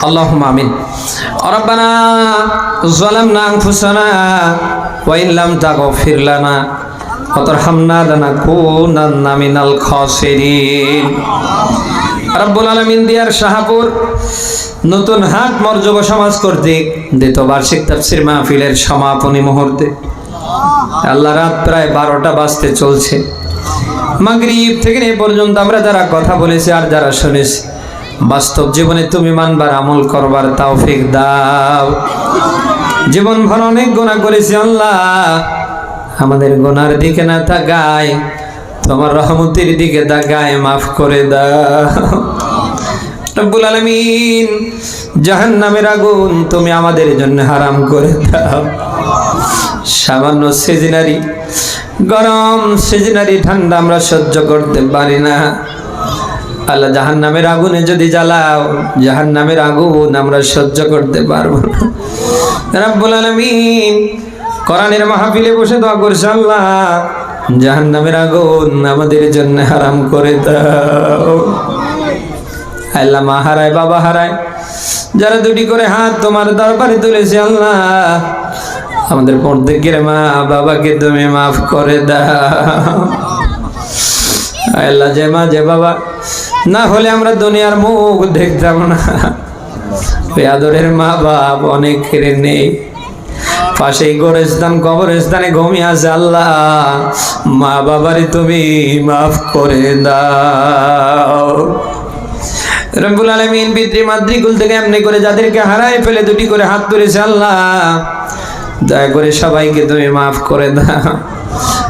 اللهم آمين ربنا ظلمنا أنفسنا وإن لم تغفر لنا وترحمنا لنكونن من الخاسرين রব্বুল আলমিন দিয়ার শাহাপুর নতুন হাট মর্যব সমাজ কর্তৃক দ্বিতীয় বার্ষিক তাফসির মাহফিলের সমাপনী মুহূর্তে আল্লাহ রাত প্রায় বারোটা বাজতে চলছে মাগরিব থেকে এ পর্যন্ত আমরা যারা কথা বলেছি আর যারা শুনেছি বাস্তব জীবনে তুমি মানবার, আমল করবার তৌফিক দাও। জীবন ভর অনেক গোনা করেছি আল্লাহ। আমাদের গোনার দিকে না তাকায় তোমার রহমতের দিকে তাকায় মাফ করে দাও। রব্বুল আলামিন, জাহান্নামের আগুন তুমি আমাদের জন্য হারাম করে দাও। সামান্য সিজনারি, গরম সিজনারি ঠান্ডা আমরা সহ্য করতে পারি না। আল্লাহ জাহান নামের আগুনে যদি জ্বালাও জাহান নামের আগুন আমরা সহ্য করতে পারব না। রাব্বুল আলামিন বসে দোয়া করছে, আল্লাহ জাহান নামের আগুন আমাদের জন্য হারাম করে দাও। আল্লাহ মা হারায়, বাবা হারায়, যারা দুটি করে হাত তোমার দরবারে তুলেছে, আল্লাহ আমাদের প্রত্যেকের মা বাবাকে তুমি মাফ করে দাও। আল্লাহ যে মা, যে বাবা না হলে আমরা দুনিয়ার মুখ দেখতাম না। ওই আদরের মা বাপ অনেকের নেই। পাশেই গোরস্থান কবরস্থানে ঘুমিয়ে আছে আল্লাহ। মা বাবারে তুমি মাফ করে দাও। রব্বুল আলমিন পিতৃ মাতৃকুল থেকে এমনি করে যাদেরকে হারায় ফেলে দুটি করে হাত তুলেছে আল্লাহ। দয়া করে সবাইকে তুমি মাফ করে দাও।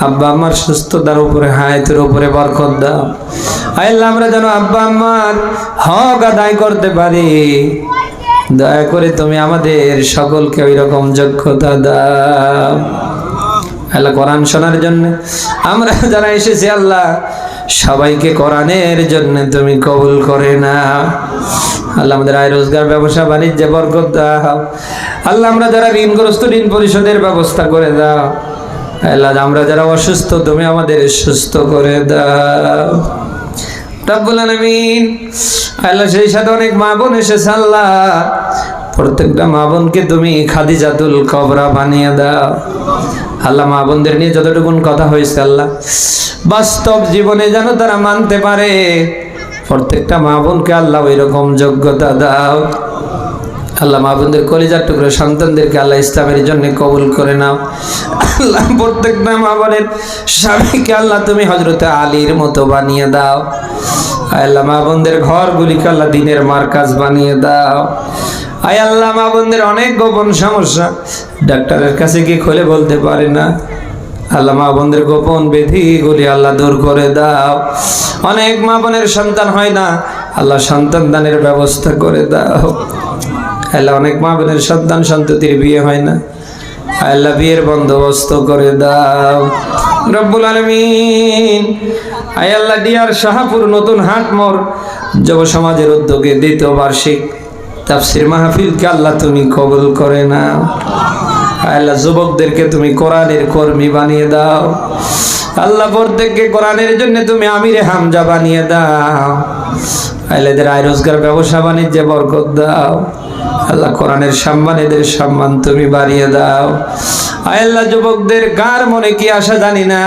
আব্বা আমার সুস্থতার উপরে, হায়াতের উপরে বরকত দাও। আল্লাহ, আমরা যেন আব্বা আম্মার হক আদায় করতে পারি। দয়া করে তুমি আমাদের সকলকে ওই রকম যোগ্যতা দাও। আল্লাহ, কোরআন শোনার জন্য। আমরা যারা এসেছি আল্লাহ, সবাইকে কোরআনের জন্য তুমি কবুল করে না আল্লাহ আমাদের আয় রোজগার, ব্যবসা, বাণিজ্যে বরকত দাও। আল্লাহ আমরা যারা ঋণগ্রস্ত ঋণ পরিশোধের ব্যবস্থা করে দাও। আল্লাহ আমরা যারা অসুস্থ, তুমি আমাদের সুস্থ করে দাও। রব্বুল আলামিন, আল্লাহ সেই সাথে অনেক মা বোন এসেছে, আল্লাহ। প্রত্যেকটা মা বোনকে তুমি খাদিজাতুল কবরা বানিয়ে দাও। আল্লাহ মা বোনদের নিয়ে যতটুকুন কথা হয়েছে, আল্লাহ। বাস্তব জীবনে যেন তারা মানতে পারে, প্রত্যেকটা মা বোনকে আল্লাহ ওই রকম যোগ্যতা দাও। আল্লাহ মা বোনদের কলিজার টুকরো সন্তানদেরকে আল্লাহ ইসলামের জন্য কবুল করে নাও। আল্লাহ প্রত্যেকটা মা স্বামীকে আল্লাহ তুমি হজরতে আলীর মতো বানিয়ে দাও। আল্লাহ মা বোনদের ঘরগুলিকে আল্লাহ দিনের মার্কাজ বানিয়ে দাও। আয় আল্লাহ মা বোনদের অনেক গোপন সমস্যা, ডাক্তারের কাছে গিয়ে খুলে বলতে পারে না। আল্লাহ মা বোনদের গোপন বেধিগুলি আল্লাহ দূর করে দাও। অনেক মা বোনের সন্তান হয় না, আল্লাহ সন্তান দানের ব্যবস্থা করে দাও। আল্লাহ অনেক মা বোনের সন্তান সন্ততির বিয়ে হয় না। আল্লাহ বিয়ের বন্দোবস্ত করে দাও। রব্বুল আলমিন, আয় আল্লাহ ডিয়ার শাহাপুর নতুন হাট মোর যুব সমাজের উদ্যোগে দ্বিতীয় বার্ষিক তাফসির মাহফিলকে আল্লাহ তুমি কবুল করে না আল্লাহ যুবকদেরকে তুমি কোরআনের কর্মী বানিয়ে দাও। আল্লাহ প্রত্যেককে কোরআনের জন্য তুমি আমিরে হামজা বানিয়ে দাও। এদের আয় রোজগার, ব্যবসা, বাণিজ্যে, বরকত দাও। আল্লাহ কোরআনের সম্মান, এদের সম্মান তুমি বাড়িয়ে দাও। আল্লাহ, যুবকদের কার মনে কি আশা জানি না।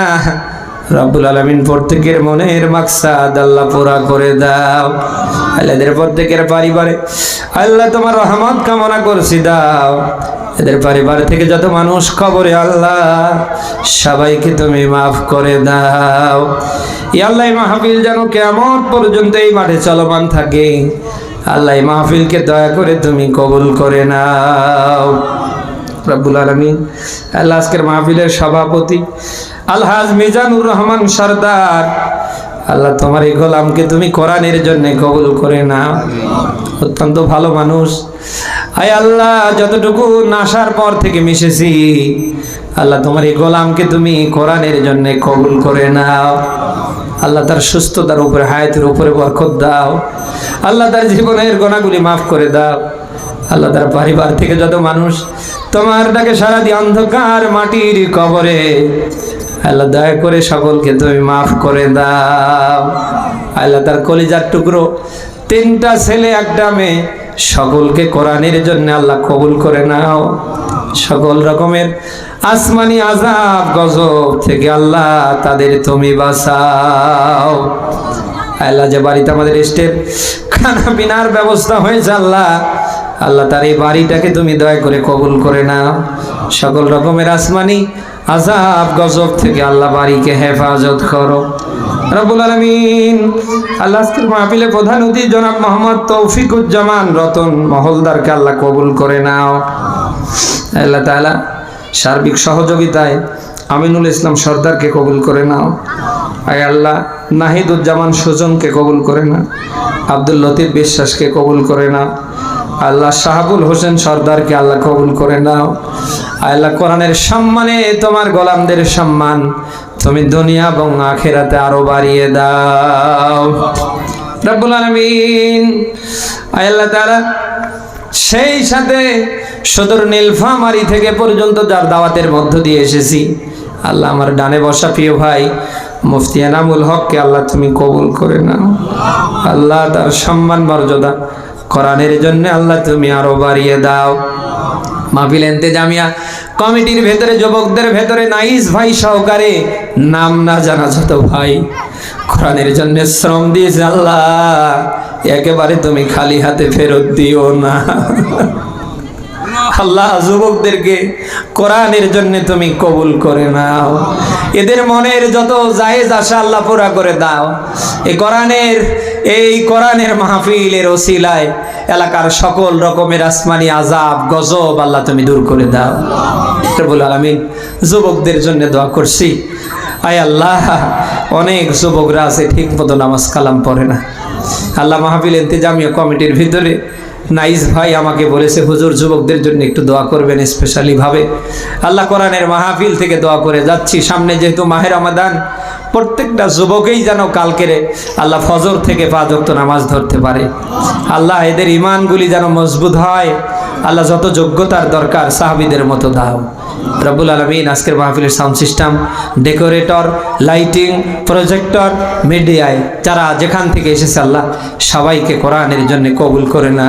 রব্বুল আলমিন প্রত্যেকের মনের মাকসাদ আল্লাহ পুরা করে দাও। আল্লাহ এদের প্রত্যেকের পরিবারে আল্লাহ তোমার রহমত কামনা করছি দাও। এদের পরিবার থেকে যত মানুষ খবরে আল্লাহ, সবাইকে তুমি মাফ করে দাও। আল্লাহ মাহফিল যেন কেমন পর্যন্ত এই মাঠে চলমান থাকে, আল্লাহ মাহফিলকে দয়া করে তুমি কবুল করে নাও। রব্বুল আলমিন, আল্লাহ আজকের মাহফিলের সভাপতি আলহাজ মিজানুর রহমান সর্দার। আল্লাহ তোমার এই গোলামকে তুমি কোরআনের জন্য কবুল করে নাও। অত্যন্ত ভালো মানুষ। আয় আল্লাহ, যতটুকু নাসার পর থেকে মিশেছি, আল্লাহ তোমার এই গোলামকে তুমি কোরআনের জন্য কবুল করে নাও। আল্লাহ তার সুস্থতার উপরে, হায়াতের উপরে বরকত দাও। আল্লাহ তার জীবনের গোনাগুলি মাফ করে দাও। আল্লাহ তার পরিবার থেকে যত মানুষ তোমার ডাকে সারা দিয়ে অন্ধকার মাটির কবরে আল্লাহ দয়া করে সকলকে তুমি মাফ করে দাও। আল্লাহ তার কলিজার টুকরো, তিনটা ছেলে, একটা মেয়ে, সকলকে কোরআনের জন্য আল্লাহ কবুল করে নাও। সকল রকমের আসমানি আজাব গজব থেকে আল্লাহ তাদের তুমি বাঁচাও। আল্লাহ যে বাড়িতে আমাদের স্টেপ, খানা পিনার ব্যবস্থা হয়েছে আল্লাহ। আল্লাহ তার এই বাড়িটাকে তুমি দয়া করে কবুল করে নাও। সকল রকমের আসমানি আজাব গজব থেকে আল্লাহ বাড়িকে হেফাজত করো। রব্বুল আলমিন, আল্লাহ মাহফিলে প্রধান অতিথি জনাব মোহাম্মদ তৌফিকুজ্জামান রতন মহলদারকে আল্লাহ কবুল করে নাও। আল্লাহ তাআলা সার্বিক সহযোগিতায় আমিনুল ইসলাম সর্দারকে কবুল করে নাও। আয় আল্লাহ নাহিদুজ্জামান সুজনকে কবুল করে নাও। আব্দুল লতিফ বিশ্বাসকে কবুল করে নাও। আল্লাহ শাহাবুল হোসেন সর্দারকে আল্লাহ কবুল করে নাও। আল্লাহ কোরআনের সম্মানে তোমার গোলামদের সম্মান তুমি দুনিয়া এবং আখেরাতে আরও বাড়িয়ে দাও। রব্বুল আলামিন, আল্লাহ তাআলা সেই সাথে সদর নীলফামারি থেকে পর্যন্ত যার দাওয়াতের মধ্য দিয়ে এসেছি, আল্লাহ আমার ডানে বসা প্রিয় ভাই মুফতি এনামুল হককে আল্লাহ তুমি কবুল করে নাও। আল্লাহ তার সম্মান মর্যাদা কোরআনের জন্য আল্লাহ তুমি আরও বাড়িয়ে দাও। মাহফিল জামিয়া কমিটির ভেতরে, যুবকদের ভেতরে, নাইস ভাই সহকারে, নাম না জানা যত ভাই। কোরআনের জন্য শ্রম দিয়েছে আল্লাহ। একেবারে তুমি খালি হাতে ফেরত দিও না। আল্লাহ যুবকদেরকে কোরআনের জন্য তুমি কবুল করে নাও। এদের মনের যত জায়েজ আশা আল্লাহ পুরা করে দাও। এই কোরআনের এই কোরআনের মাহফিলের ওসিলায় এলাকার সকল রকমের আসমানি আজাব গজব আল্লাহ তুমি দূর করে দাও। রবুল আলমিন যুবকদের জন্য দোয়া করছি। আয় আল্লাহ, অনেক যুবকরা আছে ঠিক মতো নামাজ কালাম পড়ে না। আল্লাহ মাহফিল ইন্তেজামিয়া কমিটির ভিতরে নাইস ভাই আমাকে বলেছে, হুজুর, যুবকদের জন্য একটু দোয়া করবেন স্পেশালিভাবে আল্লাহ কোরআনের মাহফিল থেকে দোয়া করে যাচ্ছি। সামনে যেহেতু মাহের আমাদান প্রত্যেকটা যুবকেই যেন কালকের আল্লাহ ফজর থেকে পাঁচ নামাজ ধরতে পারে। আল্লাহ এদের ইমানগুলি যেন মজবুত হয়। আল্লাহ যত যোগ্যতার দরকার সাহাবিদের মতো দাও। রব্বুল আলমিন আজকের মাহফিলের sound system decorator lighting projector মিডিয়ায় যারা যেখান থেকে এসেছে আল্লাহ সবাইকে কোরআনের জন্য কবুল করে না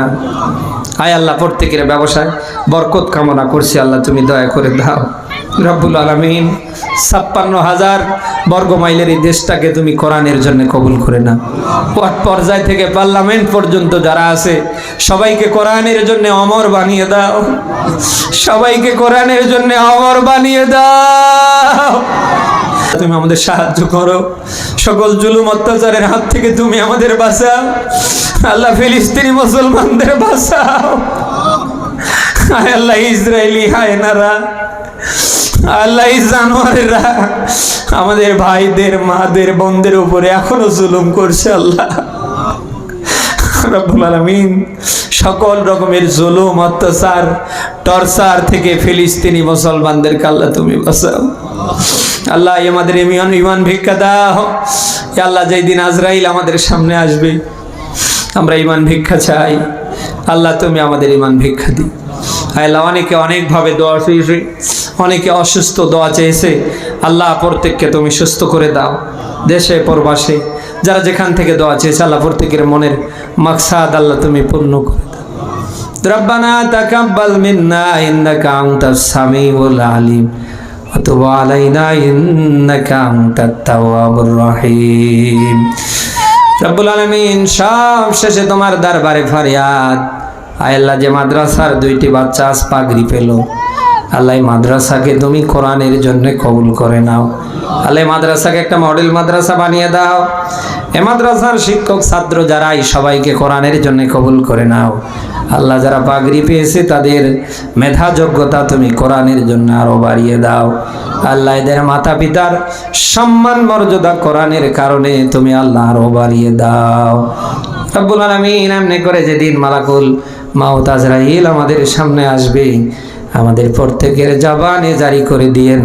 আয় আল্লাহ, প্রত্যেকের ব্যবসায় বরকত কামনা করছি। আল্লাহ, তুমি দয়া করে দাও। রব্বুল আলমিন, ছাপ্পান্ন হাজার বর্গ মাইলের এই দেশটাকে তুমি কোরআনের জন্য কবুল করে না ওয়ার্ড পর্যায় থেকে পার্লামেন্ট পর্যন্ত যারা আছে, সবাইকে কোরআনের জন্য অমর বানিয়ে দাও। সবাইকে কোরআনের জন্য অমর বানিয়ে দাও। তুমি আমাদের সাহায্য করো। সকল জুলুম, অত্যাচারের হাত থেকে তুমি আমাদের বাঁচাও। আল্লাহ ফিলিস্তিনি মুসলমানদের বাঁচাও। হায় আল্লাহ, ইসরায়েলি হায়নারা। আল্লাহ জানোয়ারেরা। আমাদের ভাইদের, মাদের, বোনদের উপরে এখনও জুলুম করছে আল্লাহ। রব্বুল সকল রকমের জুলুম, অত্যাচার, টর্চার থেকে ফিলিস্তিনি মুসলমানদের আল্লাহ তুমি বাঁচাও। আল্লাহ আমাদের ইমান ইমান ভিক্ষা দাও। আল্লাহ, যেই দিন আজরাইল আমাদের সামনে আসবে, আমরা ইমান ভিক্ষা চাই। আল্লাহ, তুমি আমাদের ইমান ভিক্ষা দিই আল্লাহ, অনেকে অনেকভাবে দোয়া চেয়েছে, অনেকে অসুস্থ দোয়া চেয়েছে। আল্লাহ, প্রত্যেককে তুমি সুস্থ করে দাও, দেশে, পরবাসে। যারা যেখান থেকে দোয়া চেয়েছে, আল্লাহ, প্রত্যেকের মনের মাকসাদ আল্লাহ, তুমি পূর্ণ করে দাও। রব্বানা তাকাব্বাল মিন্না, ইন্নাকা আনতাস সামিউল আলিম। তুব আলাইনা ইন্নাকা আনতাত তাওয়াবুর রহিম রব্বুল আলামিন সব শেষে তোমার দরবারে ফরিয়াদ। আল্লাহ, যে মাদ্রাসার দুইটি বাচ্চা আজ পাগড়ি পেল। আল্লাহ মাদ্রাসাকে তুমি কোরআনের জন্য কবুল করে নাও। আল্লাহ মাদ্রাসাকে একটা মডেল মাদ্রাসা বানিয়ে দাও। এ মাদ্রাসার শিক্ষক, ছাত্র যারাই, সবাইকে কোরআনের জন্য কবুল করে নাও। আল্লাহ যারা পাগড়ি পেয়েছে, তাদের মেধা যোগ্যতা তুমি কোরআনের জন্য আরও বাড়িয়ে দাও। আল্লাহ এদের মাতা পিতার সম্মান, মর্যাদা কোরআনের কারণে তুমি আল্লাহ আরও বাড়িয়ে দাও। রব্বুল আলামিন এমনি করে যেদিন মালাকুল মাউত আজরাইল আমাদের সামনে আসবে আমাদের প্রত্যেকের জবানে জারি করে দিয়েন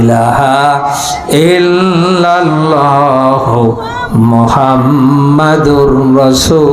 ইলাহা মুহাম্মাদুর রাসূলুল্লাহ।